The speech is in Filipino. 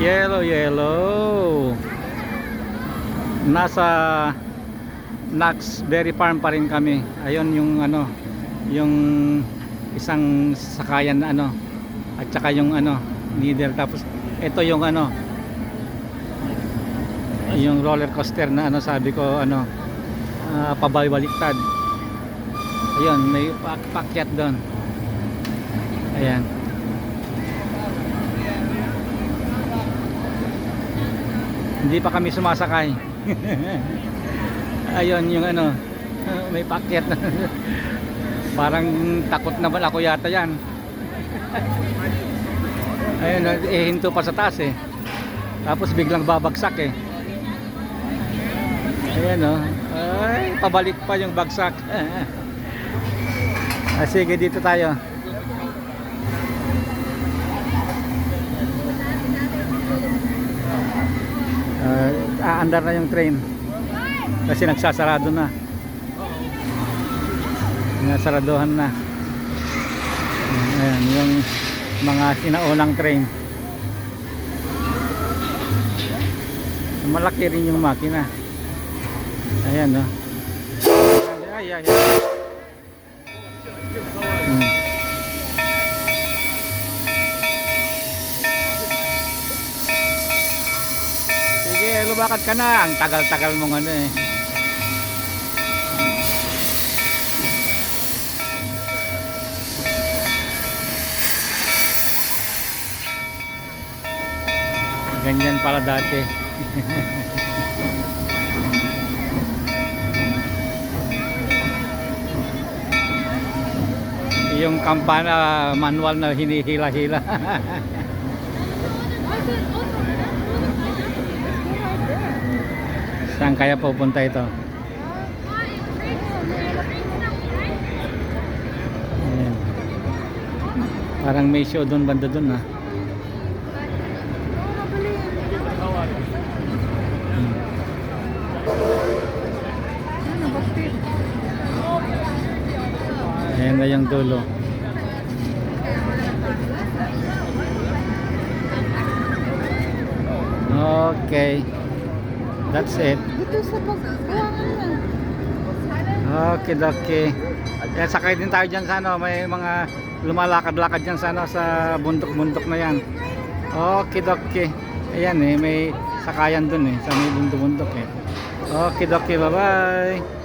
Yellow, yellow. Nasa Nax Berry Farm pa rin kami. Ayun yung ano, yung isang sakayan na ano at saka yung ano, needle tapos ito yung ano yung roller coaster na ano sabi ko ano uh, pabaliktad. Ayun, may pak pakyat doon. Ayan. Hindi pa kami sumasakay. Ayun yung ano, may pakyat na. Parang takot naman ako yata yan. Ayun, eh, hinto pa sa taas eh. Tapos biglang babagsak eh. Ayan oh. Ay, pabalik pa yung bagsak. ah, sige, dito tayo. Aandar na yung train. Kasi nagsasarado na. Nasaraduhan na. Ayan, yung mga sinaunang train. Malaki rin yung makina. Ayan, no. Ay, ay, ay. Lumakad ka na. Ang tagal-tagal mong ano eh. Ganyan pala dati. Yung kampana manual na hinihila-hila. Saan kaya pupunta ito? Ayan. Parang may show doon banda doon ah. Hmm. Ayan na yung dulo. Okay. That's it. Dito sa. Okay, okay. Kaya sakay din tayo dyan sa ano, may mga lumalakad-lakad dyan sa ano, sa bundok-bundok na yan. Okay, okay. Ayan eh, may sakayan dun eh, sa may bundok-bundok eh. Okay, okay, bye-bye.